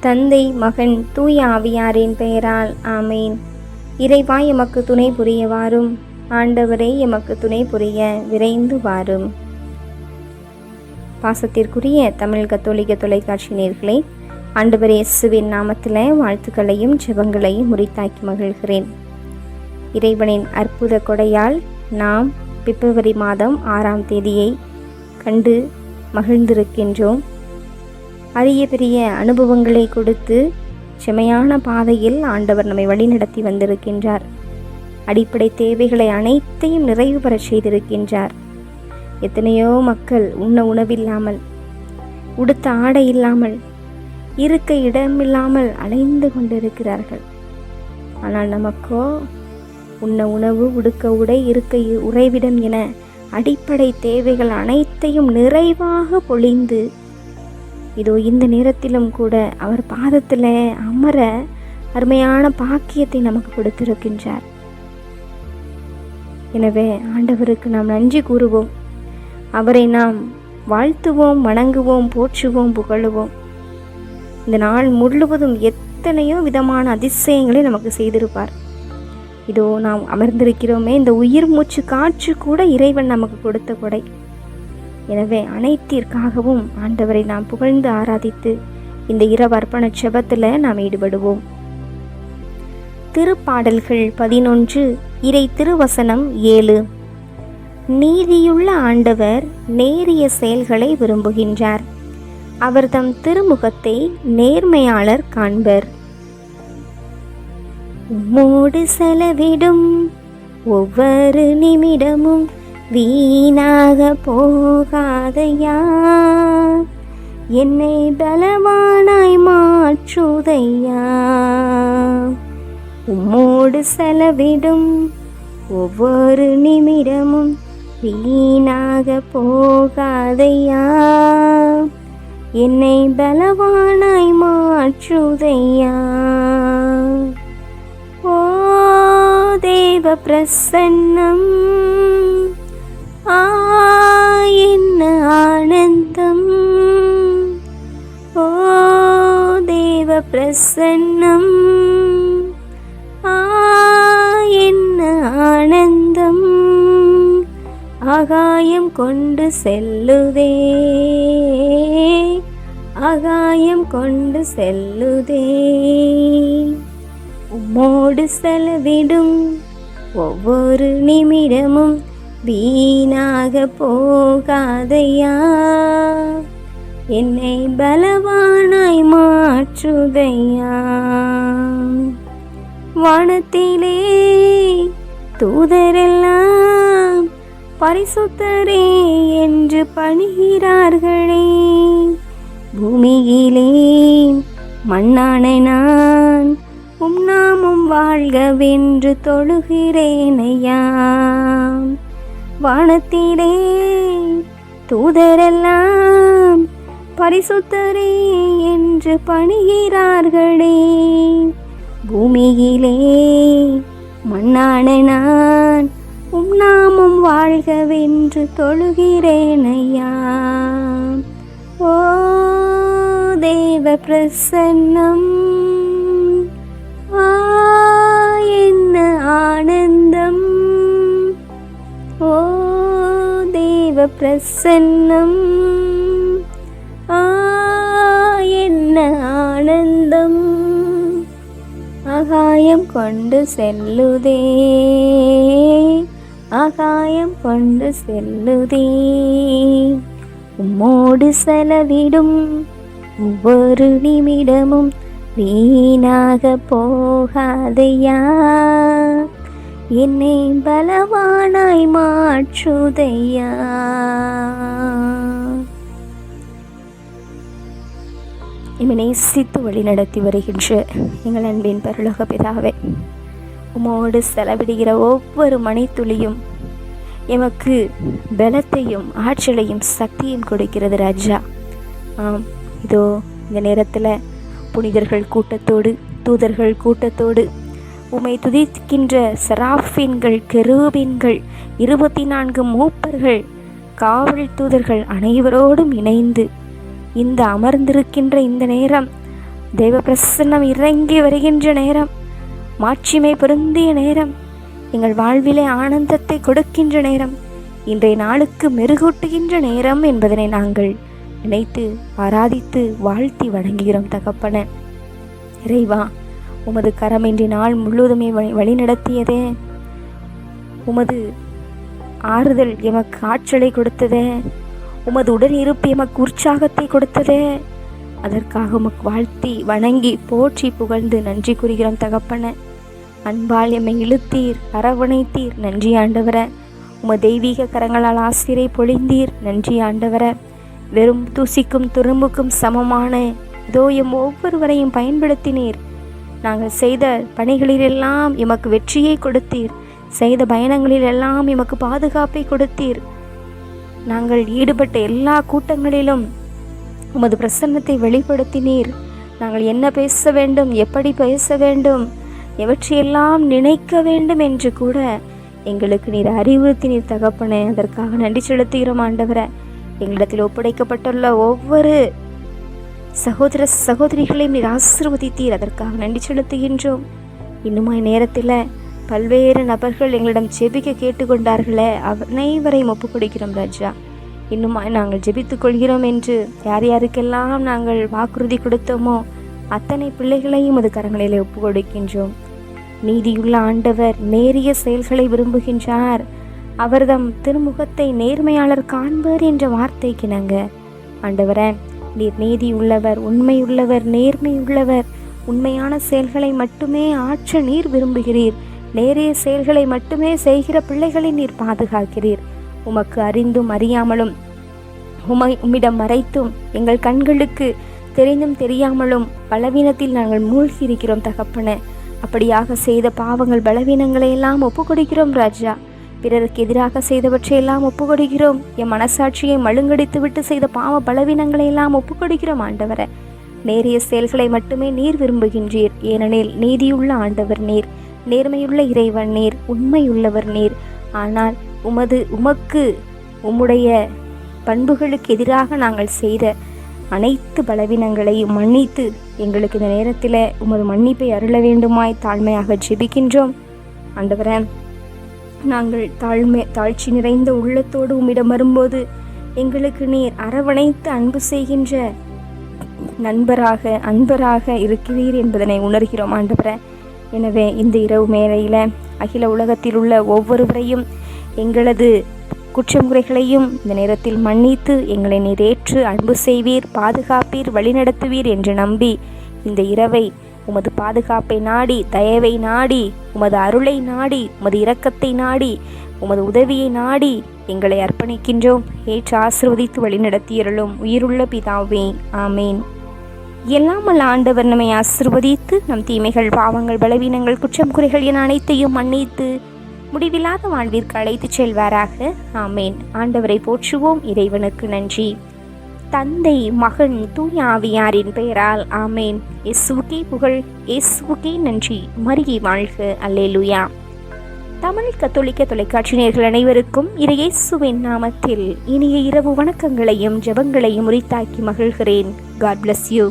தந்தை மகன் தூய ஆவியாரின் பெயரால் ஆமேன். இறைவா எமக்கு துணை புரிய வாரும் ஆண்டவரே எமக்கு துணை புரிய விரைந்து வாரும். பாசத்திற்குரிய தமிழ் கத்தோலிக்க தொலைக்காட்சி நேர்களே ஆண்டவர் இயேசுவின் நாமத்தில் வாழ்த்துக்களையும் ஜெபங்களையும் முறித்தாக்கி மகிழ்கிறேன். இறைவனின் அற்புத கொடையால் நாம் பிப்ரவரி மாதம் ஆறாம் தேதியை கண்டு மகிழ்ந்திருக்கின்றோம். அரிய பெரிய அனுபவங்களை கொடுத்து செமையான பாதையில் ஆண்டவர் நம்மை வழிநடத்தி வந்திருக்கின்றார். அடிப்படை தேவைகளை அனைத்தையும் நிறைவு பெறச் செய்திருக்கின்றார். எத்தனையோ மக்கள் உண்ண உணவில்லாமல் உடுத்த ஆடை இல்லாமல் இருக்க இடமில்லாமல் அலைந்து கொண்டிருக்கிறார்கள். ஆனால் நமக்கோ உண்ண உணவு உடுக்க உடை இருக்க உறைவிடம் என அடிப்படை தேவைகள் அனைத்தையும் நிறைவாக பொழிந்து இதோ இந்த நேரத்திலும் கூட அவர் பாதத்தில் அமர அருமையான பாக்கியத்தை நமக்கு கொடுத்திருக்கின்றார். எனவே ஆண்டவருக்கு நாம் நன்றி கூறுவோம். அவரை நாம் வாழ்த்துவோம் வணங்குவோம் போற்றுவோம் புகழுவோம். இந்த நாள் முழுவதும் எத்தனையோ விதமான அதிசயங்களை நமக்கு செய்திருப்பார். இதோ நாம் அமர்ந்திருக்கிறோமே இந்த உயிர் மூச்சு காற்று கூட இறைவன் நமக்கு கொடுத்த கொடை. எனவே அனைத்திற்காகவும் ஆண்டவரை நாம் புகழ்ந்து ஆராதித்து இந்த இரவு அர்ப்பண செபத்தில் நாம் ஈடுபடுவோம். திருப்பாடல்கள் பதினொன்று இறை திருவசனம் ஏழு. நீதியுள்ள ஆண்டவர் நேரிய செயல்களை விரும்புகின்றார். அவர் தம் திருமுகத்தை நேர்மையாளர் காண்பர். உம்மோடு செலவிடும் ஒவ்வொரு நிமிடமும் வீணாக போகாதையா? என்னை பலவானாய் மாற்றுதையா? உம்மோடு செலவிடும் ஒவ்வொரு நிமிடமும் வீணாக போகாதையா? என்னை பலவானாய் மாற்றுதையா? ஓ தேவ பிரசன்னம். என்ன ஆனந்தம்? ஓ தேவ பிரசன்னம். என்ன ஆனந்தம்? ஆகாயம் கொண்டு செல்லுதே. ஆகாயம் கொண்டு செல்லுதே. உம்மோடு செலவிடும் ஒவ்வொரு நிமிடமும் வீணாக போகாதையா? என்னை பலவானாய் மாற்றுதையா? வானத்திலே தூதரெல்லாம் பரிசுத்தரே என்று பணிகிறார்களே. பூமியிலே மண்ணானை நான் உம் நாமும் வாழ்கவென்று தொழுகிறேனையா? வானத்திலே தூதரெல்லாம் பரிசுத்தரே என்று பணிகிறார்களே. பூமியிலே மண்ணான நான் உம் நாமம் வாழ்கவென்று தொழுகிறேனையா. ஓ தேவ பிரசன்னம் ஆ என்ன ஆனந்தம். தேவ பிரசன்னம். ஆ என்ன ஆனந்தம். ஆகாயம் கொண்டு செல்லுதே. ஆகாயம் கொண்டு செல்லுதே. உம்மோடு செலவிடும் ஒவ்வொரு நிமிடமும் வீணாக போகாதையா? என்னை பலவானாய் மாற்றுதையா? எம்மை சித்து வழி நடத்தி வருகின்ற எங்கள் அன்பின் பரலோக பிதாவே உமோடு செலவிடுகிற ஒவ்வொரு மணித்துளியும் எமக்கு பலத்தையும் ஆற்றலையும் சக்தியும் கொடுக்கிறது ராஜா. ஆம் இதோ இந்த நேரத்தில் புனிதர்கள் கூட்டத்தோடு தூதர்கள் கூட்டத்தோடு உம்மை துதிக்கின்ற செராஃபின்கள் கெரூபின்கள் இருபத்தி நான்கு மூப்பர்கள் காவல் தூதர்கள் அனைவரோடும் இணைந்து இந்த அமர்ந்திருக்கின்ற இந்த நேரம் தெய்வ பிரசன்னம் இறங்கி வருகின்ற நேரம் மாட்சிமை பொருந்திய நேரம் எங்கள் வாழ்விலே ஆனந்தத்தை கொடுக்கின்ற நேரம் இன்றைய நாளுக்கு மெருகூட்டுகின்ற நேரம் என்பதனை நாங்கள் நினைத்து ஆராதித்து வாழ்த்தி வணங்குகிறோம் தகப்பன. இறைவா உமது கரம் இன்றி நாள் முழுவதுமே வழி வழிநடத்தியதே. உமது ஆறுதல் எமக்கு ஆற்றலை கொடுத்ததே. உமது உடன் இருப்பு எமக்கு உற்சாகத்தை கொடுத்ததே. அதற்காக உமக்கு வாழ்த்தி வணங்கி போற்றி புகழ்ந்து நன்றி கூறுகிறோம் தகப்பன. அன்பால் எம்மை இழுத்தீர் அரவணைத்தீர் நன்றி ஆண்டவர. உம தெய்வீக கரங்களால் ஆசிரை பொழிந்தீர் நன்றி ஆண்டவர. வெறும் தூசிக்கும் துரும்புக்கும் சமமான. இதோ எம் ஒவ்வொருவரையும் பயன்படுத்தினீர். நாங்கள் செய்த பணிகளிலெல்லாம் எமக்கு வெற்றியை கொடுத்தீர். செய்த பயணங்களிலெல்லாம் எமக்கு பாதுகாப்பை கொடுத்தீர். நாங்கள் ஈடுபட்ட எல்லா கூட்டங்களிலும் உமது பிரசன்னத்தை வெளிப்படுத்தினீர். நாங்கள் என்ன பேச வேண்டும் எப்படி பேச வேண்டும் எவற்றையெல்லாம் நினைக்க வேண்டும் என்று கூட எங்களுக்கு நீர் அறிவுறுத்தினீர் தகப்பனே அதற்காக நன்றி செலுத்துகிறோம் ஆண்டவரை. எங்களிடத்தில் ஒப்படைக்கப்பட்டுள்ள ஒவ்வொரு சகோதர சகோதரிகளையும் நீர் ஆசிர்வதித்தீர் அதற்காக நன்றி செலுத்துகின்றோம். இன்னுமாய் நேரத்தில் பல்வேறு நபர்கள் எங்களிடம் ஜெபிக்க கேட்டுக்கொண்டார்களே அனைவரையும் ஒப்புக்கொடுக்கிறோம் ராஜா. இன்னுமாய் நாங்கள் ஜெபித்துக் கொள்கிறோம் என்று யார் யாருக்கெல்லாம் நாங்கள் வாக்குறுதி கொடுத்தோமோ அத்தனை பிள்ளைகளையும் அது கரங்களிலே ஒப்புக்கொடுக்கின்றோம். நீதியுள்ள ஆண்டவர் நேரிய செயல்களை விரும்புகின்றார். அவர்தம் திருமுகத்தை நேர்மையாளர் காண்பர் என்ற வார்த்தைக்கு நாங்கள் ஆண்டவரே நீர் நீதி உள்ளவர் உண்மையுள்ளவர் நேர்மையுள்ளவர். உண்மையான செயல்களை மட்டுமே ஆற்ற நீர் விரும்புகிறீர். நேரிய செயல்களை மட்டுமே செய்கிற பிள்ளைகளை நீர் பாதுகாக்கிறீர். உமக்கு அறிந்தும் அறியாமலும் உமை உம்மிடம் மறைத்தும் எங்கள் கண்களுக்கு தெரிந்தும் தெரியாமலும் பலவீனத்தில் நாங்கள் மூழ்கி இருக்கிறோம் தகப்பன. அப்படியாக செய்த பாவங்கள் பலவீனங்களை எல்லாம் ஒப்புக்கொடுக்கிறோம் ராஜா. பிறருக்கு எதிராக செய்தவற்றையெல்லாம் ஒப்புக்கொடுக்கிறோம். என் மனசாட்சியை மழுங்கடித்து விட்டு செய்த பாவ பலவீனங்களை எல்லாம் ஒப்புக்கொடுக்கிறோம் ஆண்டவரை. நேரிய செயல்களை மட்டுமே நீர் விரும்புகின்றீர். ஏனெனில் நீதியுள்ள ஆண்டவர் நீர் நேர்மையுள்ள இறைவன் நீர் உண்மையுள்ளவர் நீர். ஆனால் உமது உமக்கு உம்முடைய பண்புகளுக்கு எதிராக நாங்கள் செய்த அனைத்து பலவீனங்களையும் மன்னித்து எங்களுக்கு இந்த நேரத்தில் உமது மன்னிப்பை அருள வேண்டுமாய் தாழ்மையாக ஜெபிக்கின்றோம். ஆண்டவரே நாங்கள் தாழ்மை தாழ்ச்சி நிறைந்த உள்ளத்தோடு உம்மிடம் வரும்போது எங்களுக்கு நீர் அரவணைத்து அன்பு செய்கின்ற நண்பராக அன்பராக இருக்கிறீர் என்பதனை உணர்கிறோம் ஆண்டவரை. எனவே இந்த இரவு மேலையில் அகில உலகத்தில் உள்ள ஒவ்வொருவரையும் எங்களது குற்றம் குறைகளையும் இந்த நேரத்தில் மன்னித்து எங்களை நிறைவேற்று அன்பு செய்வீர் பாதுகாப்பீர் வழிநடத்துவீர் என்று நம்பி இந்த இரவை உமது பாதுகாப்பை நாடி தயவை நாடி உமது அருளை நாடி உமது இரக்கத்தை நாடி உமது உதவியை நாடி எங்களை அர்ப்பணிக்கின்றோம். ஏற்று ஆசிர்வதித்து வழிநடத்தியருளும் உயிருள்ள பிதாவே ஆமேன். எல்லாமல் ஆண்டவர் நம்மை ஆசிர்வதித்து நம் தீமைகள் பாவங்கள் பலவீனங்கள் குற்றம் குறைகள் என அனைத்தையும் மன்னித்து முடிவில்லாத வாழ்விற்கு அழைத்துச் செல்வாராக. ஆமேன். ஆண்டவரை போற்றுவோம். இறைவனுக்கு நன்றி. தந்தை மகன் தூயாவியாரின் பெயரால் ஆமேன். இயேசுவுக்கே புகழ் இயேசுவுக்கே நன்றி. மருகி வாழ்க. அல்லேலுயா. தமிழ் கத்தோலிக்க தொலைக்காட்சி நேர்கள் அனைவருக்கும் இறையேசுவின் நாமத்தில் இனிய இரவு வணக்கங்களையும் ஜெபங்களையும் உரித்தாக்கி மகிழ்கிறேன். God bless you